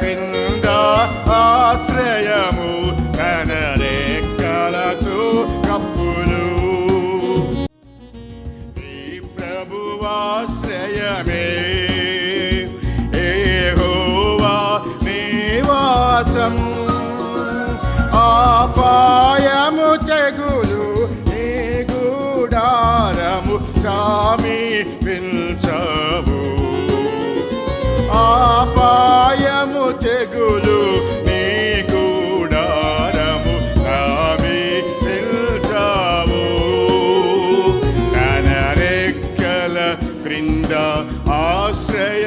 కింద ఆశ్రయము కనరెక్కలకు కప్పులు. ఈ ప్రభువాశ్రయమే ఏహోవా నివాసం ఆపాయము తెగులు నీ గుడారము సామి ആശ്രയ